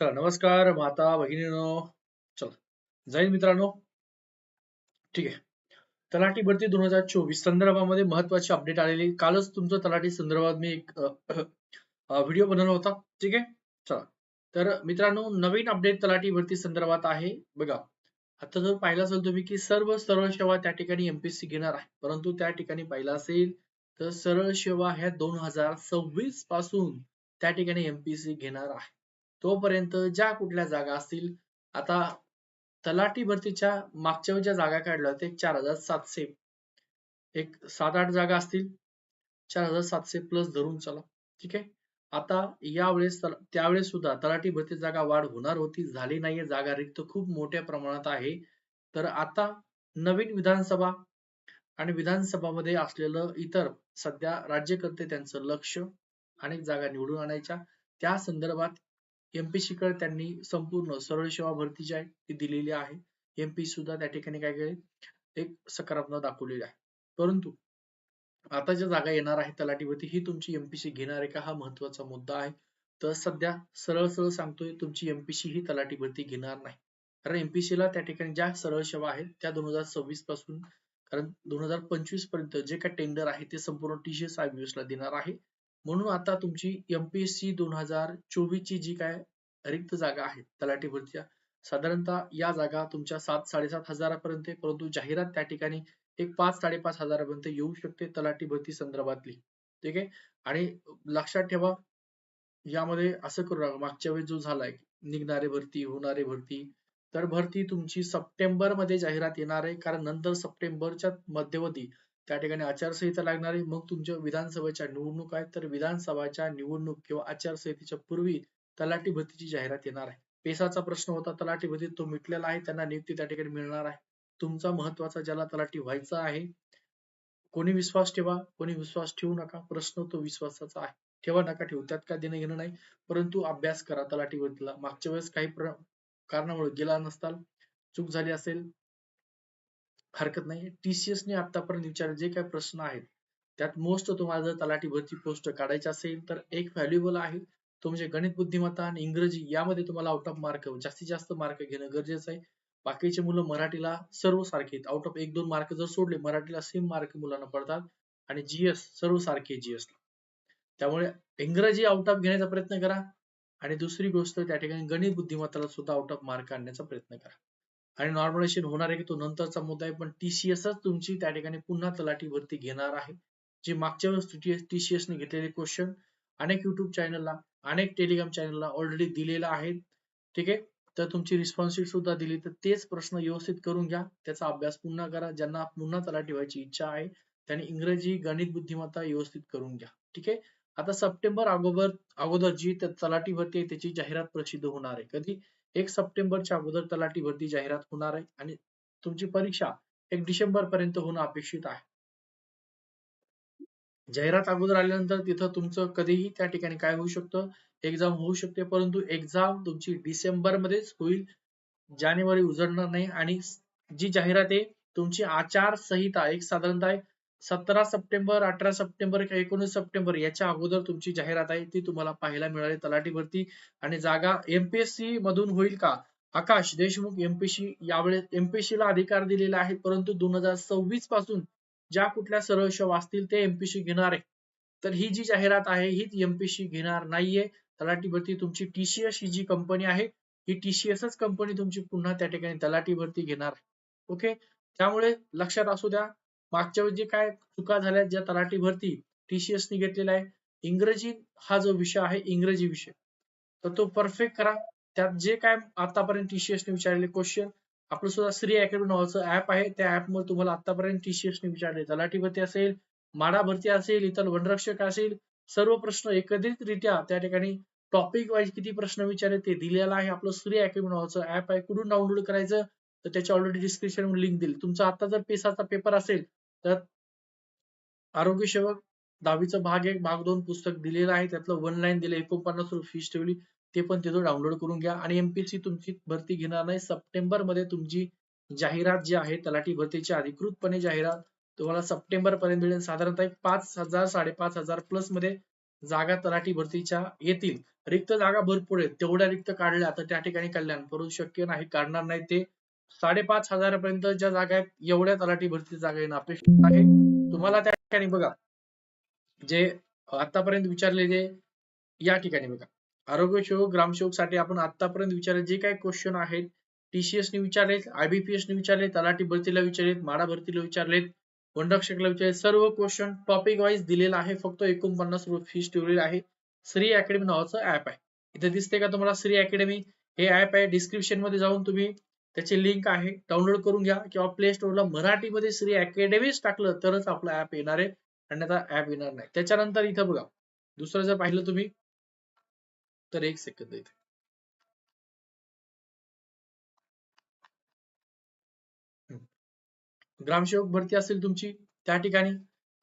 तर नमस्कार माता भगिनीनो चल जाईल मित्रांनो. ठीक आहे. तलाठी भरती दोन हजार चोवीस संदर्भामध्ये महत्वाची अपडेट आलेली कालच तुमचं तलाठी संदर्भात मी एक व्हिडिओ बनवला होता. ठीक आहे? चला. तर मित्रांनो नवीन अपडेट तलाठी भरती संदर्भात आहे. बघा आता जर पाहिलं असेल तुम्ही की सर्व सरळ सेवा त्या ठिकाणी एमपीएससी घेणार आहे. परंतु त्या ठिकाणी पाहिलं असेल तर सरळ सेवा ह्या दोन हजार सव्वीसपासून त्या ठिकाणी एमपीएससी घेणार आहे. तोपर्यंत ज्या कुठल्या जागा असतील आता तलाठी भरतीच्या मागच्या ज्या जागा काढल्या ते चार हजार सातशे. एक सात आठ जागा असतील चार हजार सातशे प्लस धरून चला. ठीक आहे? आता यावेळेस त्यावेळेस सुद्धा तलाठी भरती जागा वाढ होणार होती झाली नाहीये. जागा रिक्त खूप मोठ्या प्रमाणात आहे. तर आता नवीन विधानसभा आणि विधानसभामध्ये असलेलं इतर सध्या राज्यकर्ते त्यांचं लक्ष अनेक जागा निवडून आणायच्या. त्या संदर्भात एमपीसी कडे त्यांनी संपूर्ण सरळ सेवा भरती जी आहे ती दिलेली आहे. एमपी सुद्धा त्या ठिकाणी काय केले? एक सकारात्मक दाखवलेली आहे. परंतु आता ज्या जागा येणार आहे तलाटीवरती ही तुमची एमपीसी घेणार आहे का? हा महत्त्वाचा मुद्दा आहे. तर सध्या सरळ सरळ सांगतोय तुमची एमपीसी ही तलाठी भरती घेणार नाही. कारण एमपीसी ला त्या ठिकाणी ज्या सरळ सेवा आहेत त्या दोन हजार सव्वीसपासून कारण दोन हजार पंचवीसपर्यंत जे काही टेंडर आहे ते संपूर्ण टीसीएस आयबीएस ला देणार आहे. म्हणून आता तुमची एमपीएससी दोन हजार चोवीस ची जी काय रिक्त जागा आहे तलाठी भरतीच्या साधारणतः या जागा तुमच्या सात साडेसात हजारापर्यंत परंतु जाहिरात त्या ठिकाणी एक पाच साडेपाच हजारापर्यंत येऊ शकते तलाठी भरती संदर्भातली. ठीक आहे? आणि लक्षात ठेवा यामध्ये असं करू नका मागच्या वेळेस जो झालाय निघणारे भरती होणारे भरती तर भरती तुमची सप्टेंबरमध्ये जाहिरात येणार आहे कारण नंतर सप्टेंबरच्या मध्यवधी त्या ठिकाणी आचारसंहिता लागणार. आहे मग तुमच्या विधानसभेच्या निवडणूक आहेत. तर विधानसभाच्या निवडणूक किंवा आचारसंहितेच्या पूर्वी तलाठी भरतीची जाहिरात येणार आहे. पेसाचा प्रश्न होता. तलाठी भरती तो मिटलेला आहे. त्यांना नियुक्ती त्या ठिकाणी मिळणार आहे. तुमचा महत्त्वाचा ज्याला तलाठी व्हायचा आहे कोणी विश्वास ठेवा कोणी विश्वास ठेवू नका. प्रश्न तो विश्वासाचा आहे. ठेवा नका ठेवू. त्यात काय देणं घेणं नाही. परंतु अभ्यास करा तलाठी भरतीला मागच्या वेळेस काही कारणामुळे गेला नसताल. चूक झाली असेल हरकत नाही. टीसीएस ने आतापर्यंत विचारले जे काही प्रश्न आहेत त्यात मोस्ट तुम्हाला जर तलाठी भरती पोस्ट काढायची असेल तर एक व्हॅल्युएबल आहे. तो म्हणजे गणित बुद्धिमत्ता आणि इंग्रजी यामध्ये तुम्हाला आउट ऑफ मार्क जास्तीत जास्त मार्क घेणं गरजेचं आहे. बाकीचे मुलं मराठीला सर्व सारखे आउट ऑफ एक दोन मार्क जर सोडले मराठीला सेम मार्क मुलांना पडतात आणि जीएस सर्व सारखे जीएस त्यामुळे इंग्रजी आउट ऑफ घेण्याचा प्रयत्न करा आणि दुसरी गोष्ट त्या ठिकाणी गणित बुद्धिमत्ताला सुद्धा आउट ऑफ मार्क आणण्याचा प्रयत्न करा. आणि नॉर्मलायझेशन होणार आहे की तो नंतरचा मुद्दा आहे पण टीसीएसच तुमची त्या ठिकाणी पुन्हा तलाठी भरती घेणार आहे. जे मागच्या वेळेस टीसीएस ने घेतलेले क्वेश्चन अनेक युट्यूब चॅनलला अनेक टेलिग्राम चॅनलला ऑलरेडी दिलेला आहे. ठीक आहे? तर तुमची रिस्पॉन्सिबिलिटी सुद्धा दिली. तर तेच प्रश्न व्यवस्थित करून घ्या. त्याचा अभ्यास पुन्हा करा. ज्यांना पुन्हा तलाठी व्हायची इच्छा आहे त्यांनी इंग्रजी गणित बुद्धिमत्ता व्यवस्थित करून घ्या. ठीक आहे? आता सप्टेंबर अगोदर अगोदर जी तलाठी भरती आहे त्याची जाहिरात प्रसिद्ध होणार आहे. कधी? एक सप्टेंबरच्या अगोदर तलाठी भरती जाहिरात होणार आहे आणि तुमची परीक्षा एक डिसेंबर पर्यंत होणं अपेक्षित आहे. जाहिरात अगोदर आल्यानंतर तिथं तुमचं कधीही त्या ठिकाणी काय होऊ शकतं? एक्झाम होऊ शकते परंतु एक्झाम तुमची डिसेंबर मध्येच होईल. जानेवारी उजळणार नाही आणि जी जाहिरात आहे तुमची आचारसंहिता एक साधारणतः सतरा सप्टेंबर अठरा सप्टेंबर किंवा एकोणीस सप्टेंबर याच्या अगोदर तुमची जाहिरात आहे ती तुम्हाला पाहायला मिळाली तलाठी भरती आणि जागा एमपीएससी मधून होईल का? आकाश देशमुख एमपीसी यावेळेस एमपीएससी ला अधिकार दिलेला आहे परंतु दोन हजार सव्वीसपासून ज्या कुठल्या सरळ सेवा असतील ते एमपीसी घेणार आहे. तर ही जी जाहिरात आहे ही एमपीसी घेणार नाहीये. तलाठी भरती तुमची टीसीएस ही जी कंपनी आहे ही टीसीएसच कंपनी तुमची पुन्हा त्या ठिकाणी तलाठी भरती घेणार ओके? त्यामुळे लक्षात असू द्या मागच्या वेळी जे काय चुका झाल्या ज्या तलाठी भरती टीसीएस ने घेतलेला आहे. इंग्रजी हा जो विषय आहे इंग्रजी विषय. तर तो परफेक्ट करा. त्यात जे काय आतापर्यंत टीसीएस ने विचारलेले क्वेश्चन आपलं सुद्धा श्री अकॅडमी नावाचं ऍप आहे. त्या ऍपमध्ये तुम्हाला आतापर्यंत टीसीएस ने विचारले. तलाठी भरती असेल माडा भरती असेल इतर वनरक्षक असेल सर्व प्रश्न एकत्रितरित्या त्या ठिकाणी टॉपिक वाईज किती प्रश्न विचारले ते दिलेला आहे. आपलं श्री अकॅडमी नावाचं ऍप आहे. कुठून डाउनलोड करायचं? तर त्याची ऑलरेडी डिस्क्रिप्शन लिंक दिली. तुमचा आता जर पेसाचा पेपर असेल तर आरोग्य सेवक दहावीचं भाग एक भाग दोन पुस्तक दिलेलं आहे. त्यातलं वन लाईन दिलं एकोणपन्नास रुपये फीस ठेवली. ते पण तिथून डाउनलोड करून घ्या. आणि एमपीसी तुमची भरती घेणार नाही. सप्टेंबरमध्ये तुमची जाहिरात जी आहे तलाठी भरतीची अधिकृतपणे जाहिरात तुम्हाला सप्टेंबर पर्यंत मिळेल. साधारणतः पाच हजार साडेपाच हजार प्लसमध्ये जागा तलाठी भरतीच्या येतील. रिक्त जागा भरपूर आहेत. तेवढ्या रिक्त काढल्या तर त्या ठिकाणी कल्याण परंतु शक्य नाही काढणार नाही ते. साडेपाच हजारापर्यंत ज्या जागा आहेत एवढ्या तलाठी भरती जागा येणं अपेक्षित आहे. तुम्हाला त्या ठिकाणी बघा जे आतापर्यंत विचारलेले या ठिकाणी बघा. आरोग्य सेवक ग्रामसेवकसाठी आपण आतापर्यंत विचारले जे काही क्वेश्चन आहेत टीसीएस ने विचारलेत आयबीपीएस ने विचारले तलाठी भरतीला विचारलेत माडा भरतीला विचारलेत वनरक्षकला विचारले सर्व क्वेश्चन टॉपिक वाईज दिलेला आहे फक्त एकोणपन्नास रुपये फीस ठेवलेली आहे. श्री अकॅडमी नावाचं ऍप आहे. इथे दिसते का तुम्हाला? श्री अकॅडमी हे ऍप आहे. डिस्क्रिप्शनमध्ये जाऊन तुम्ही त्याची लिंक आहे. डाउनलोड करून घ्या किंवा प्ले स्टोरला मराठीमध्ये श्री अकॅडमीच टाकलं तरच आपलं ऍप येणार आहे. अन्यथा ऍप येणार नाही. त्याच्यानंतर इथं बघा. दुसरं जर पाहिलं तुम्ही तर एक सेकंद इथे. ग्रामसेवक भरती असेल तुमची त्या ठिकाणी.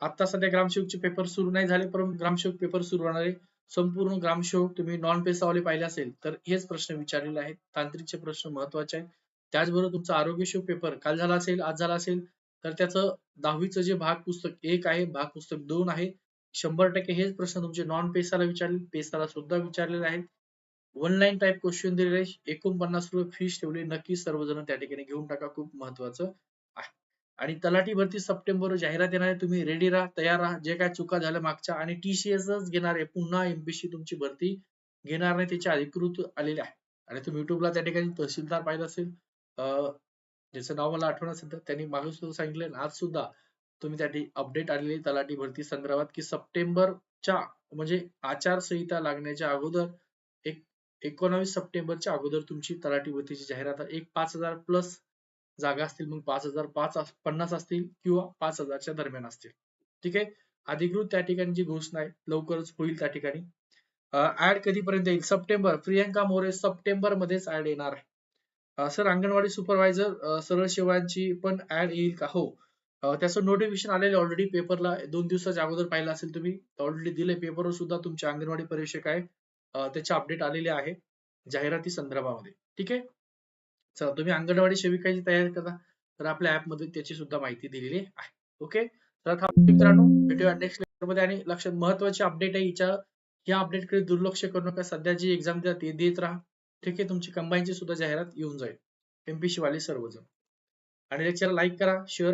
आता सध्या ग्रामसेवकचे पेपर सुरू नाही झाले परंतु ग्रामसेवक पेपर सुरू होणार आहे. संपूर्ण ग्रामसेवक तुम्ही नॉन पेसावाले पाहिले असेल तर हेच प्रश्न विचारलेले आहेत. तांत्रिकचे प्रश्न महत्त्वाचे आहेत. त्याचबरोबर तुमचा आरोग्य पेपर काल झाला असेल आज झाला असेल तर त्याचं दहावीचं जे भाग पुस्तक एक आहे भाग पुस्तक दोन आहे. शंभर टक्के हेच प्रश्न तुमचे नॉन पेसाला विचारले पेसाला सुद्धा विचारलेले आहेत. वन लाईन टाईप क्वेश्चन दिलेले एकोणपन्नास रुपये फीस ठेवली. नक्की सर्वजण त्या ठिकाणी घेऊन टाका. खूप महत्वाचं आहे. आणि तलाठी भरती सप्टेंबर जाहिरात येणार आहे. तुम्ही रेडी राहा तयार राहा. जे काय चुका झाल्या मागच्या आणि टीसीएसच घेणार आहे. पुन्हा एमपीसी तुमची भरती घेणार नाही. त्याचे अधिकृत आलेले आहे. आणि तुम्ही युट्यूबला त्या ठिकाणी तहसीलदार पाहिलं असेल ज्याचं नाव मला आठवण असेल तर त्यांनी मागे सुद्धा सांगितलं आज सुद्धा तुम्ही त्यासाठी अपडेट आलेली तलाठी भरती संदर्भात की सप्टेंबरच्या म्हणजे आचारसंहिता लागण्याच्या अगोदर एक एकोणावीस सप्टेंबरच्या अगोदर तुमची तलाठी भरतीची जाहिरात एक पाच हजार प्लस जागा असतील मग पाच हजार पाच पन्नास असतील किंवा पाच हजारच्या दरम्यान असतील. ठीक आहे? अधिकृत त्या ठिकाणी जी घोषणा आहे लवकरच होईल त्या ठिकाणी. ऍड कधीपर्यंत येईल? सप्टेंबर. प्रियंका मोरे सप्टेंबर मध्येच ऍड येणार आहे. सर अंगणवाडी सुपरवायझर सरळ सेवांची पण ऍड येईल का? हो. त्याचं नोटिफिकेशन आलेलं ऑलरेडी पेपरला दोन दिवसाच्या अगोदर पाहिलं असेल तुम्ही ऑलरेडी दिले पेपरवर सुद्धा तुमचे अंगणवाडी परीक्षक आहे त्याचे अपडेट आलेले आहे जाहिराती संदर्भामध्ये. ठीक आहे? चला तुम्ही अंगणवाडी सेविकाची तयारी करा. तर आपल्या ऍपमध्ये त्याची सुद्धा माहिती दिलेली आहे. ओके? तर मित्रांनो भेटूया नेक्स्ट लेक्चरमध्ये आणि लक्षात महत्वाची अपडेट आहे हिच्या या अपडेटकडे दुर्लक्ष करू नका. सध्या जी एक्झाम देतात ते देत राहा. ठीक आहे तुमची कंबाईनची सुद्धा जाहिरात येऊन जाईल. एमपीसी वाले सर्वजण. आणि लेक्चर लाईक करा शेअर